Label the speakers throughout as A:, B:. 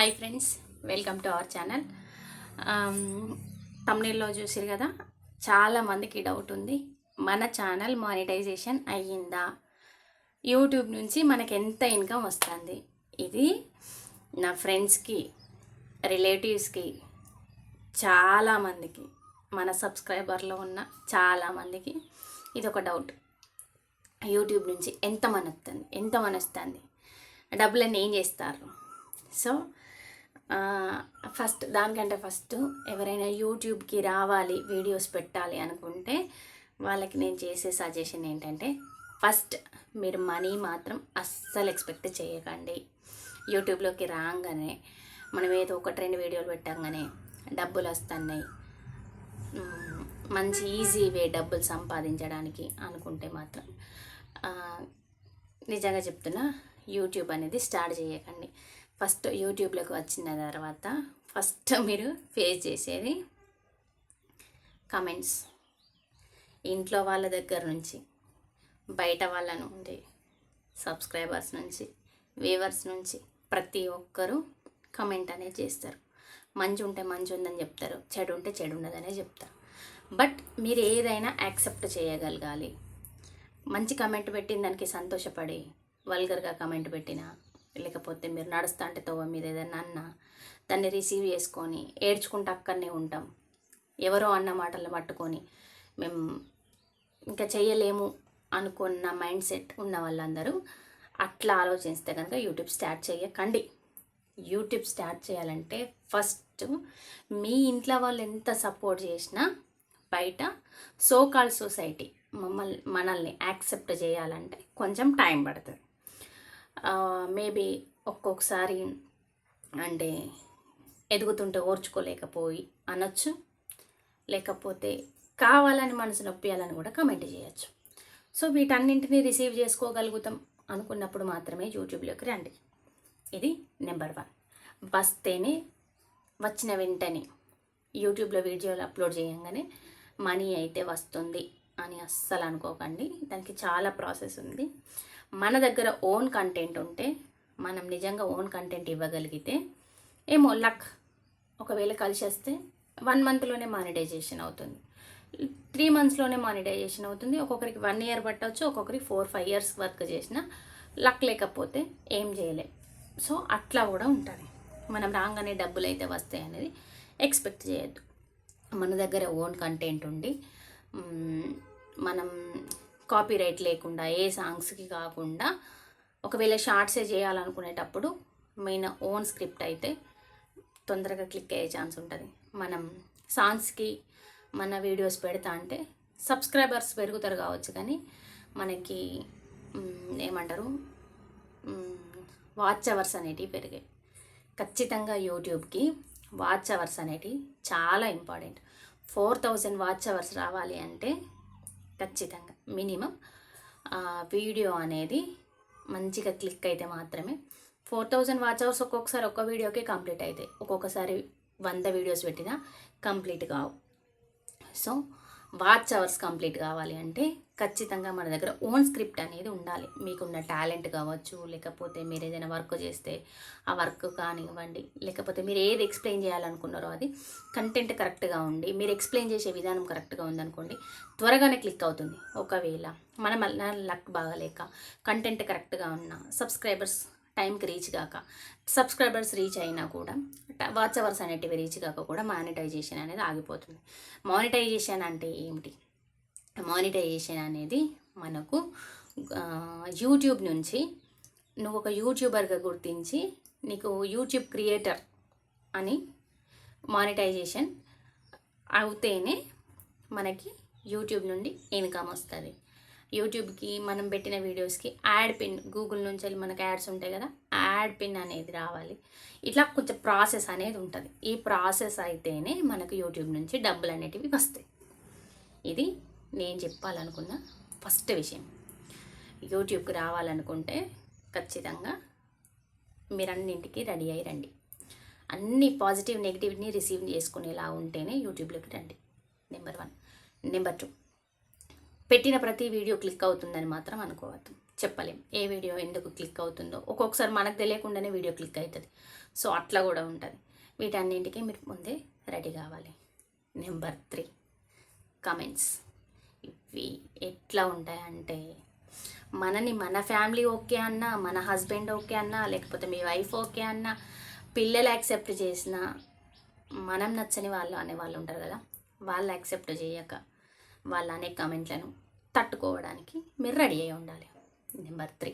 A: Hi friends welcome to our channel. తమిళలో చూసారు కదా చాలా మందికి డౌట్ ఉంది. మన ఛానల్ మానిటైజేషన్ అయ్యిందా? యూట్యూబ్ నుంచి మనకి ఎంత ఇన్కమ్ వస్తుంది? ఇది నా ఫ్రెండ్స్కి రిలేటివ్స్కి చాలామందికి మన సబ్స్క్రైబర్లో ఉన్న చాలామందికి ఇది ఒక డౌట్ యూట్యూబ్ నుంచి ఎంత మన వస్తుంది? ఎంత మన వస్తుంది? డబ్బులన్నీ ఏం చేస్తారు? సో ఫస్ట్ దానికంటే ఫస్ట్ ఎవరైనా యూట్యూబ్కి రావాలి వీడియోస్ పెట్టాలి అనుకుంటే వాళ్ళకి నేను చేసే సజెషన్ ఏంటంటే ఫస్ట్ మీరు మనీ మాత్రం అస్సలు ఎక్స్పెక్ట్ చేయకండి. యూట్యూబ్లోకి రాగానే మనం ఏదో ఒకటి రెండు వీడియోలు పెట్టంగానే డబ్బులు వస్తున్నాయి. మంచి ఈజీ వే డబ్బులు సంపాదించడానికి అనుకుంటే మాత్రం నిజంగా చెప్తున్నా యూట్యూబ్ అనేది స్టార్ట్ చేయకండి. ఫస్ట్ యూట్యూబ్లోకి వచ్చిన తర్వాత ఫస్ట్ మీరు ఫేస్ చేసేది కమెంట్స్. ఇంట్లో వాళ్ళ దగ్గర నుంచి బయట వాళ్ళ నుండి సబ్స్క్రైబర్స్ నుంచి వ్యూవర్స్ నుంచి ప్రతి ఒక్కరూ కమెంట్ అనేది చేస్తారు. మంచి ఉంటే మంచి ఉందని చెప్తారు చెడు ఉంటే చెడు ఉండదనే చెప్తారు. బట్ మీరు ఏదైనా యాక్సెప్ట్ చేయగలగాలి. మంచి కమెంట్ పెట్టిన దానికి సంతోషపడి వల్గర్గా కమెంట్ పెట్టినా లేకపోతే మీరు నడుస్తా అంటే తవ్వ మీద ఏదైనా అన్న దాన్ని రిసీవ్ చేసుకొని ఏడ్చుకుంటూ అక్కడనే ఉంటాం. ఎవరో అన్న మాటలు పట్టుకొని మేము ఇంకా చేయలేము అనుకున్న మైండ్ సెట్ ఉన్న వాళ్ళందరూ అట్లా ఆలోచిస్తే కనుక యూట్యూబ్ స్టార్ట్ చేయకండి యూట్యూబ్ స్టార్ట్ చేయాలంటే ఫస్ట్ మీ ఇంట్లో వాళ్ళు ఎంత సపోర్ట్ చేసినా బయట సోకాల్ సొసైటీ మమ్మల్ని మనల్ని యాక్సెప్ట్ చేయాలంటే కొంచెం టైం పడుతుంది. మేబీ ఒక్కొక్కసారి అంటే ఎదుగుతుంటే ఓర్చుకోలేకపోయి అనొచ్చు. లేకపోతే కావాలని మనసు నొప్పియాలని కూడా కమెంట్ చేయొచ్చు. సో వీటన్నింటినీ రిసీవ్ చేసుకోగలుగుతాం అనుకున్నప్పుడు మాత్రమే యూట్యూబ్లోకి రండి. ఇది నెంబర్ వన్ వస్తేనే వచ్చిన వెంటనే యూట్యూబ్లో వీడియోలు అప్లోడ్ చేయంగానే మనీ అయితే వస్తుంది అని అస్సలు అనుకోకండి. దానికి చాలా ప్రాసెస్ ఉంది. మన దగ్గర ఓన్ కంటెంట్ ఉంటే మనం నిజంగా ఓన్ కంటెంట్ ఇవ్వగలిగితే ఏమో లక్ ఒకవేళ కలిసి వస్తే వన్ మంత్లోనే మానిటైజేషన్ అవుతుంది. త్రీ మంత్స్లోనే మానిటైజేషన్ అవుతుంది. ఒక్కొక్కరికి వన్ ఇయర్ పట్టవచ్చు ఒక్కొక్కరికి ఫోర్ ఫైవ్ ఇయర్స్ వర్క్ చేసిన లక్ లేకపోతే ఏం చేయలేం. సో అట్లా కూడా ఉంటుంది. మనం రాగానే డబ్బులు అయితే వస్తాయి అనేది ఎక్స్పెక్ట్ చేయొద్దు. మన దగ్గర ఓన్ కంటెంట్ ఉండి మనం కాపీరైట్ లేకుండా ఏ సాంగ్స్కి కాకుండా ఒకవేళ షార్ట్సే చేయాలనుకునేటప్పుడు మెయిన్ ఓన్ స్క్రిప్ట్ అయితే తొందరగా క్లిక్ అయ్యే ఛాన్స్ ఉంటుంది. మనం సాంగ్స్కి మన వీడియోస్ పెడతా అంటే సబ్స్క్రైబర్స్ పెరుగుతారు కావచ్చు కానీ మనకి ఏమంటారు? వాచ్ అవర్స్ అనేటివి పెరిగాయి. ఖచ్చితంగా యూట్యూబ్కి వాచ్ అవర్స్ అనేటివి చాలా important. Four thousand watch hours రావాలి అంటే ఖచ్చితంగా. మినిమం వీడియో అనేది మంచిగా క్లిక్ అయితే మాత్రమే. ఫోర్ థౌజండ్ వాచ్ అవర్స్ ఒక్కొక్కసారి ఒక్క వీడియోకే కంప్లీట్ అవుతాయి ఒక్కొక్కసారి వంద వీడియోస్ పెట్టినా కంప్లీట్ కావు. సో వాచ్ అవర్స్ కంప్లీట్ కావాలి అంటే ఖచ్చితంగా మన దగ్గర ఓన్ స్క్రిప్ట్ అనేది ఉండాలి. మీకున్న టాలెంట్ కావచ్చు లేకపోతే మీరు ఏదైనా వర్క్ చేస్తే ఆ వర్క్ కానివ్వండి లేకపోతే మీరు ఏది ఎక్స్ప్లెయిన్ చేయాలనుకున్నారో అది కంటెంట్ కరెక్ట్గా ఉండి మీరు ఎక్స్ప్లెయిన్ చేసే విధానం కరెక్ట్గా ఉందనుకోండి త్వరగానే క్లిక్ అవుతుంది. ఒకవేళ మన లక్ బాగాలేక కంటెంట్ కరెక్ట్గా ఉన్న సబ్స్క్రైబర్స్ టైంకి రీచ్ కాక సబ్స్క్రైబర్స్ రీచ్ అయినా కూడా వాచ్ అవర్స్ అనేటివి రీచ్ కాక కూడా మానిటైజేషన్ అనేది ఆగిపోతుంది. మానిటైజేషన్ అంటే ఏమిటి? మానిటైజేషన్ అనేది మనకు యూట్యూబ్ నుంచి నువ్వు ఒక యూట్యూబర్గా గుర్తించి నీకు యూట్యూబ్ క్రియేటర్ అని మానిటైజేషన్ అవుతేనే మనకి యూట్యూబ్ నుండి ఇన్కమ్ వస్తుంది. యూట్యూబ్కి మనం పెట్టిన వీడియోస్కి యాడ్ పిన్ గూగుల్ నుంచి వెళ్ళి మనకి యాడ్స్ ఉంటాయి కదా యాడ్ పిన్ అనేది రావాలి. ఇట్లా కొంచెం ప్రాసెస్ అనేది ఉంటుంది. ఈ ప్రాసెస్ అయితేనే మనకు యూట్యూబ్ నుంచి డబ్బులు అనేటివి వస్తాయి. ఇది నేను చెప్పాలనుకున్న ఫస్ట్ విషయం. యూట్యూబ్కి రావాలనుకుంటే ఖచ్చితంగా మీరన్నింటికి రెడీ అయ్యి రండి. అన్ని పాజిటివ్ నెగిటివ్ని రిసీవ్ చేసుకునేలా ఉంటేనే యూట్యూబ్లోకి రండి. Number one. Number two. పెట్టిన ప్రతి వీడియో క్లిక్ అవుతుందని మాత్రం అనుకోవద్దు. చెప్పలేం. ఏ వీడియో ఎందుకు క్లిక్ అవుతుందో. ఒక్కొక్కసారి మనకు తెలియకుండానే వీడియో క్లిక్ అవుతుంది. సో అట్లా కూడా ఉంటుంది. వీటన్నింటికి మీరు ముందే రెడీ కావాలి. Number three. కమెంట్స్. ఇవి ఎట్లా ఉంటాయంటే మనని మన ఫ్యామిలీ ఓకే అన్నా మన హస్బెండ్ ఓకే అన్నా లేకపోతే మీ వైఫ్ ఓకే అన్నా పిల్లలు యాక్సెప్ట్ చేసిన మనం నచ్చని వాళ్ళు అనే వాళ్ళు ఉంటారు కదా వాళ్ళు యాక్సెప్ట్ చేయక వాళ్ళ అనే కమెంట్లను తట్టుకోవడానికి మీరు రెడీ అయి ఉండాలి. Number three.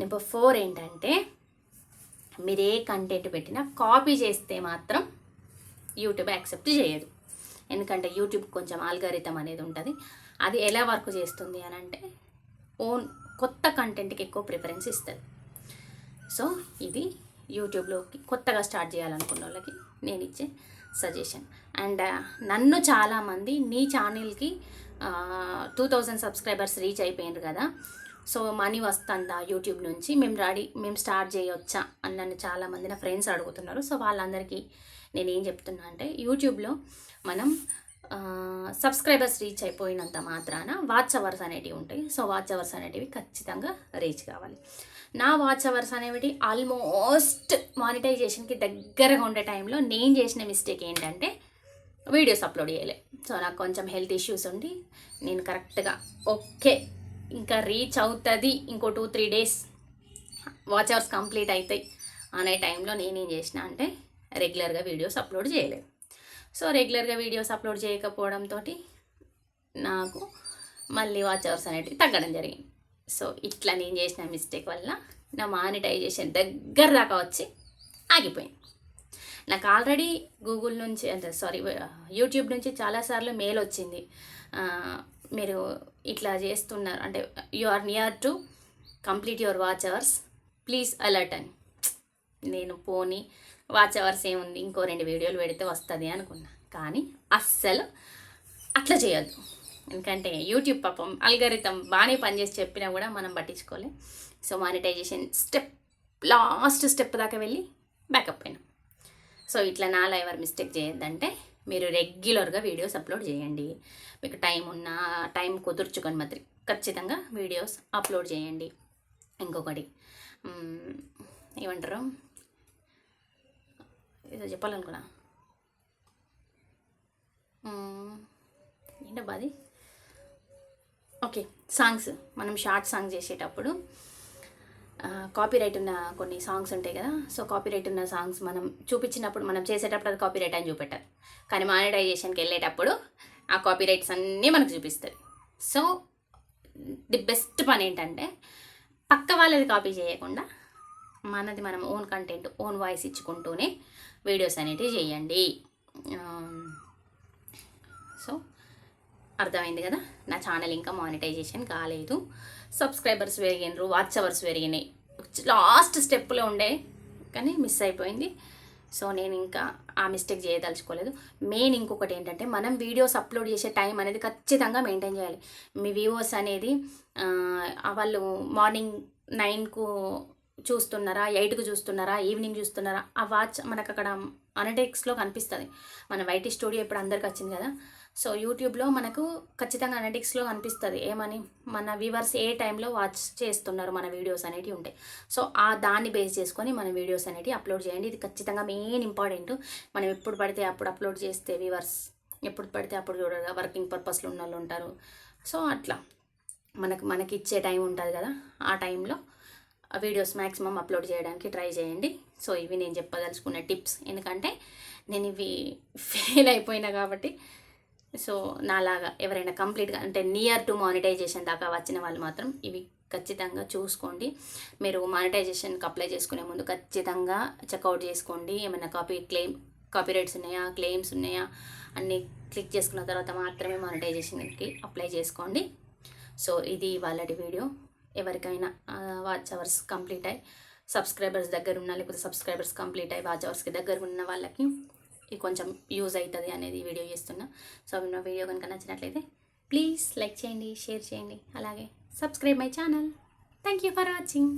A: నెంబర్ ఫోర్ ఏంటంటే మీరు ఏ కంటెంట్ పెట్టినా కాపీ చేస్తే మాత్రం యూట్యూబ్ యాక్సెప్ట్ చేయదు. ఎందుకంటే యూట్యూబ్ కొంచెం ఆల్గరితం అనేది ఉంటుంది. అది ఎలా వర్క్ చేస్తుంది అని అంటే ఓన్ కొత్త కంటెంట్కి ఎక్కువ ప్రిఫరెన్స్ ఇస్తుంది. సో ఇది యూట్యూబ్లోకి కొత్తగా స్టార్ట్ చేయాలనుకున్న వాళ్ళకి నేను ఇచ్చే సజెషన్. అండ్ uh, నన్ను చాలామంది నీ ఛానల్కి uh, two thousand subscribers reach అయిపోయినారు కదా. సో మనీ వస్తుందా యూట్యూబ్ నుంచి? మేము రెడీ మేము స్టార్ట్ చేయొచ్చా? అని నన్ను చాలామంది నా ఫ్రెండ్స్ అడుగుతున్నారు. సో వాళ్ళందరికీ నేను ఏం చెప్తున్నా అంటే యూట్యూబ్లో మనం uh, సబ్స్క్రైబర్స్ రీచ్ అయిపోయినంత మాత్రాన వాచ్ అవర్స్ అనేటివి ఉంటాయి. సో వాచ్ అవర్స్ అనేటివి ఖచ్చితంగా రీచ్ కావాలి. నా వాచ్ అవర్స్ అనేవి ఆల్మోస్ట్ మానిటైజేషన్కి దగ్గరగా ఉండే టైంలో నేను చేసిన మిస్టేక్ ఏంటంటే వీడియోస్ అప్లోడ్ చేయలే. సో నాకు కొంచెం హెల్త్ ఇష్యూస్ ఉండి నేను కరెక్ట్గా ఓకే ఇంకా రీచ్ అవుతుంది ఇంకో two three days watch hours complete అవుతాయి అనే టైంలో నేనేం చేసిన అంటే రెగ్యులర్గా వీడియోస్ అప్లోడ్ చేయలేదు సో రెగ్యులర్గా వీడియోస్ అప్లోడ్ చేయకపోవడంతో నాకు మళ్ళీ వాచ్ అవర్స్ అనేటివి తగ్గడం జరిగింది. సో ఇట్లా నేను చేసిన మిస్టేక్ వల్ల నా మానిటైజేషన్ దగ్గర దాకా వచ్చి ఆగిపోయింది. నాకు ఆల్రెడీ గూగుల్ నుంచి అంటే సారీ యూట్యూబ్ నుంచి చాలాసార్లు మెయిల్ వచ్చింది. మీరు ఇట్లా చేస్తున్నారు అంటే you are near to complete your watch hours please alert అని. నేను పోనీ వాచ్ అవర్స్ ఏముంది ఇంకో రెండు వీడియోలు పెడితే వస్తుంది అనుకున్నా. కానీ అస్సలు అట్లా చేయొద్దు. ఎందుకంటే యూట్యూబ్ పాపం అల్గరితం బాగానే పనిచేసి చెప్పినా కూడా మనం పట్టించుకోలే. So monetization step last step దాకా వెళ్ళి బ్యాకప్ అయినాం. సో ఇట్లా నాలా ఎవరు మిస్టేక్ చేయొద్దంటే మీరు రెగ్యులర్గా వీడియోస్ అప్లోడ్ చేయండి. మీకు టైం ఉన్నా టైం కుదుర్చుకొని మాత్రం ఖచ్చితంగా వీడియోస్ అప్లోడ్ చేయండి. ఇంకొకటి ఏమంటారు? ఏదో చెప్పాలనుకున్నా. ఏంటబ్బా అది? ఓకే సాంగ్స్ మనం షార్ట్ సాంగ్ చేసేటప్పుడు కాపీరైట్ ఉన్న కొన్ని సాంగ్స్ ఉంటాయి కదా సో కాపీరైట్ ఉన్న సాంగ్స్ మనం చూపించినప్పుడు మనం చేసేటప్పుడు అది కాపీరైట్ అని చూపెట్టారు కానీ మానిటైజేషన్కి వెళ్ళేటప్పుడు ఆ కాపీరైట్స్ అన్నీ మనకు చూపిస్తుంది సో ది బెస్ట్ పని ఏంటంటే పక్క వాళ్ళది కాపీ చేయకుండా మనది మనం ఓన్ కంటెంట్ ఓన్ వాయిస్ ఇచ్చుకుంటూనే వీడియోస్ అనేటివి చేయండి. అర్థమైంది కదా? నా ఛానల్ ఇంకా మానిటైజేషన్ కాలేదు. సబ్స్క్రైబర్స్ పెరిగినరు వాచ్ అవర్స్ పెరిగినాయి. లాస్ట్ స్టెప్లో ఉండే కానీ మిస్ అయిపోయింది. సో నేను ఇంకా ఆ మిస్టేక్ చేయదలుచుకోలేదు. మెయిన్ ఇంకొకటి ఏంటంటే మనం వీడియోస్ అప్లోడ్ చేసే టైం అనేది ఖచ్చితంగా మెయింటైన్ చేయాలి. మీ వ్యూవర్స్ అనేది వాళ్ళు మార్నింగ్ నైన్కు చూస్తున్నారా ఎయిట్కు చూస్తున్నారా ఈవినింగ్ చూస్తున్నారా ఆ వాచ్ మనకు అక్కడ అనటెక్స్లో కనిపిస్తుంది. మన వైటీ స్టూడియో ఇప్పుడు అందరికి వచ్చింది కదా. సో యూట్యూబ్లో మనకు ఖచ్చితంగా అనటిక్స్లో అనిపిస్తుంది ఏమని? మన వ్యూవర్స్ ఏ టైంలో వాచ్ చేస్తున్నారు మన వీడియోస్ అనేటివి ఉంటాయి సో ఆ దాన్ని బేస్ చేసుకొని మన వీడియోస్ అనేటివి అప్లోడ్ చేయండి. ఇది ఖచ్చితంగా మెయిన్ ఇంపార్టెంట్. మనం ఎప్పుడు పడితే అప్పుడు అప్లోడ్ చేస్తే వ్యూవర్స్ ఎప్పుడు పడితే అప్పుడు చూడగా వర్కింగ్ పర్పస్లో ఉన్న వాళ్ళు ఉంటారు. సో అట్లా. మనకు మనకి ఇచ్చే టైం ఉంటుంది కదా. ఆ టైంలో ఆ వీడియోస్ మ్యాక్సిమం అప్లోడ్ చేయడానికి ట్రై చేయండి. సో ఇవి నేను చెప్పదలుచుకున్న టిప్స్. ఎందుకంటే నేను ఇవి ఫెయిల్ అయిపోయినా కాబట్టి సో నాలాగా ఎవరైనా కంప్లీట్గా అంటే నియర్ టు మానిటైజేషన్ దాకా వచ్చిన వాళ్ళు మాత్రం ఇవి ఖచ్చితంగా చూసుకోండి. మీరు మానిటైజేషన్కి అప్లై చేసుకునే ముందు ఖచ్చితంగా చెక్అవుట్ చేసుకోండి. ఏమైనా కాపీ క్లెయిమ్ కాపీరైట్స్ ఉన్నాయా క్లెయిమ్స్ ఉన్నాయా అన్నీ క్లిక్ చేసుకున్న తర్వాత మాత్రమే మానిటైజేషన్కి అప్లై చేసుకోండి. సో ఇది వాళ్ళటి వీడియో. ఎవరికైనా వాచ్ అవర్స్ కంప్లీట్ అయ్యి సబ్స్క్రైబర్స్ దగ్గర ఉన్న లేకపోతే సబ్స్క్రైబర్స్ కంప్లీట్ అయ్యి వాచ్ అవర్స్కి దగ్గర ఉన్న వాళ్ళకి కొంచెం యూజ్ అవుతుంది అనేది వీడియో చేస్తున్నా. సో నా వీడియో కనుక నచ్చినట్లయితే ప్లీజ్ లైక్ చేయండి షేర్ చేయండి. అలాగే subscribe my channel. Thank you for watching.